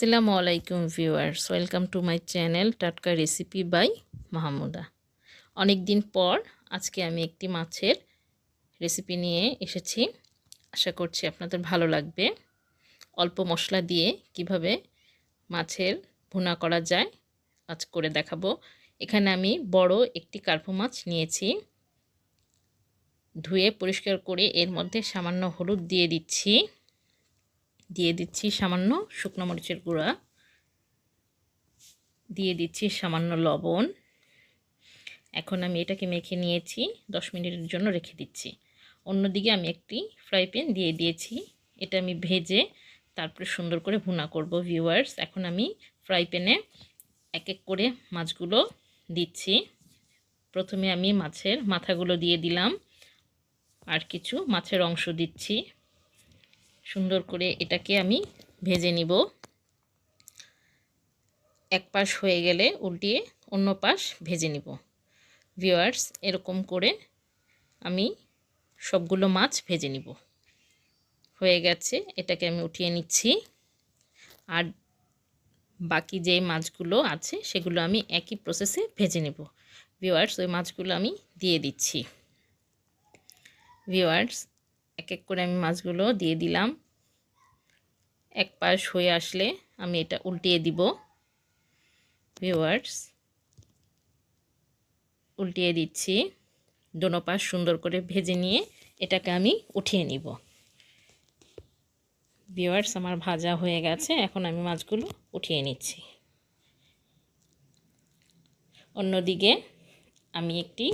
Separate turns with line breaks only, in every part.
আসসালামু আলাইকুম viewers, welcome to my channel টাটকা রেসিপি বাই মাহমুদা। অনেক দিন পর আজকে আমি একটি মাছের রেসিপি নিয়ে এসেছি। আশা করছি আপনাদের ভালো লাগবে। অল্প মশলা দিয়ে কীভাবে মাছের ভুনা করা যায় আজ করে দেখাবো। এখানে আমি বড় একটি কার্পু মাছ নিয়েছি। ধুয়ে পরিষ্কার করে এর মধ্যে সামান্য হলুদ দিয়ে দিচ্ছি। দিয়ে দিচ্ছি সামান্য শুকনো মরিচের গুঁড়া। দিয়ে দিচ্ছি সামান্য লবণ। এখন আমি এটাকে মেখে নিয়েছি, দশ মিনিটের জন্য রেখে দিচ্ছি। অন্যদিকে আমি একটি ফ্রাই প্যান দিয়ে দিয়েছি। এটা আমি ভেজে তারপরে সুন্দর করে ভুনা করব, ভিউয়ার্স। এখন আমি ফ্রাই প্যানে এক এক করে মাছগুলো দিচ্ছি। প্রথমে আমি মাছের মাথাগুলো দিয়ে দিলাম। আর কিছু মাছের অংশ দিচ্ছি। সুন্দর করে এটাকে আমি ভেজে নিব। এক পাশ হয়ে গেলে উল্টিয়ে অন্য পাশ ভেজে নিব। ভিওয়ার্স এরকম করে আমি সবগুলো মাছ ভেজে নিব। হয়ে গেছে, এটাকে আমি উঠিয়ে নিচ্ছি। আর বাকি যে মাছগুলো আছে, সেগুলো আমি একই প্রসেসে ভেজে নেব। ভিওয়ার্স ওই মাছগুলো আমি দিয়ে দিচ্ছি। ভিওয়ার্স এক এক করে আমি মাছগুলো দিয়ে দিলাম। এক পাশ হয়ে আসলে আমি এটা উল্টিয়ে দিব। ভিওয়ার্স উল্টিয়ে দিচ্ছি। দোনো পাশ সুন্দর করে ভেজে নিয়ে এটাকে আমি উঠিয়ে নিব। ভিওয়ার্স আমার ভাজা হয়ে গেছে। এখন আমি মাছগুলো উঠিয়ে নিচ্ছি। অন্যদিকে আমি একটি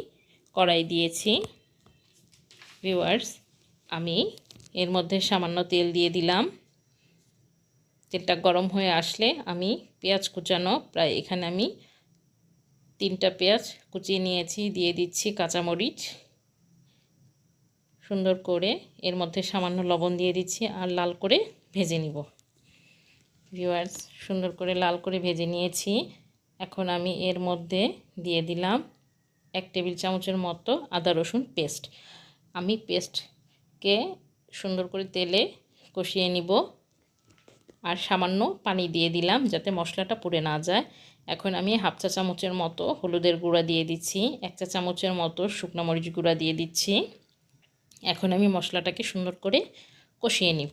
কড়াই দিয়েছি। ভিওয়ার্স আমি এর মধ্যে সামান্য তেল দিয়ে দিলাম। তেলটা গরম হয়ে আসলে আমি পেঁয়াজ কুচানো প্রায় এখানে আমি তিনটা পেঁয়াজ কুচিয়ে নিয়েছি, দিয়ে দিচ্ছি কাঁচামরিচ। সুন্দর করে এর মধ্যে সামান্য লবণ দিয়ে দিচ্ছি আর লাল করে ভেজে নিব। ভিউয়ার্স, সুন্দর করে লাল করে ভেজে নিয়েছি। এখন আমি এর মধ্যে দিয়ে দিলাম এক টেবিল চামচের মতো আদা রসুন পেস্ট। আমি পেস্টকে সুন্দর করে তেলে কষিয়ে নিব। আর সামান্য পানি দিয়ে দিলাম যাতে মশলাটা পুড়ে না যায়। এখন আমি হাফ চা চামচের মতো হলুদের গুঁড়া দিয়ে দিচ্ছি, এক চা চামচের মতো শুকনো মরিচ গুঁড়া দিয়ে দিচ্ছি। এখন আমি মশলাটাকে সুন্দর করে কষিয়ে নিব।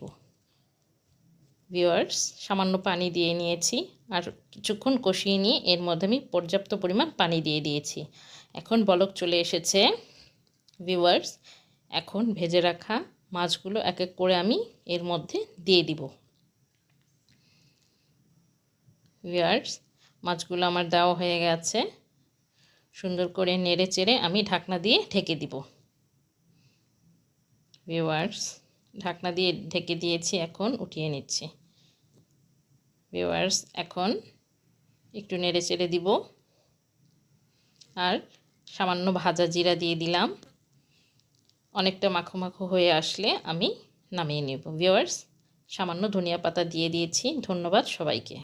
ভিওয়ার্স সামান্য পানি দিয়ে নিয়েছি। আর কিছুক্ষণ কষিয়ে নিয়ে এর মধ্যে আমি পর্যাপ্ত পরিমাণ পানি দিয়ে দিয়েছি। এখন বলক চলে এসেছে। ভিওয়ার্স এখন ভেজে রাখা মাছগুলো এক এক করে আমি এর মধ্যে দিয়ে দিব। ভিয়ার্স মাছগুলো আমার দেওয়া হয়ে গেছে। সুন্দর করে নেড়ে চেড়ে আমি ঢাকনা দিয়ে ঢেকে দিব। ভিওয়ার্স ঢাকনা দিয়ে ঢেকে দিয়েছি, এখন উঠিয়ে নিচ্ছি। ভিওয়ার্স এখন একটু নেড়ে চেড়ে দিব। আর সামান্য ভাজা জিরা দিয়ে দিলাম। অনেকটা মাখো মাখো হয়ে আসলে আমি নামিয়ে নেব। ভিওয়ার্স সামান্য ধনিয়া পাতা দিয়ে দিয়েছি। ধন্যবাদ সবাইকে।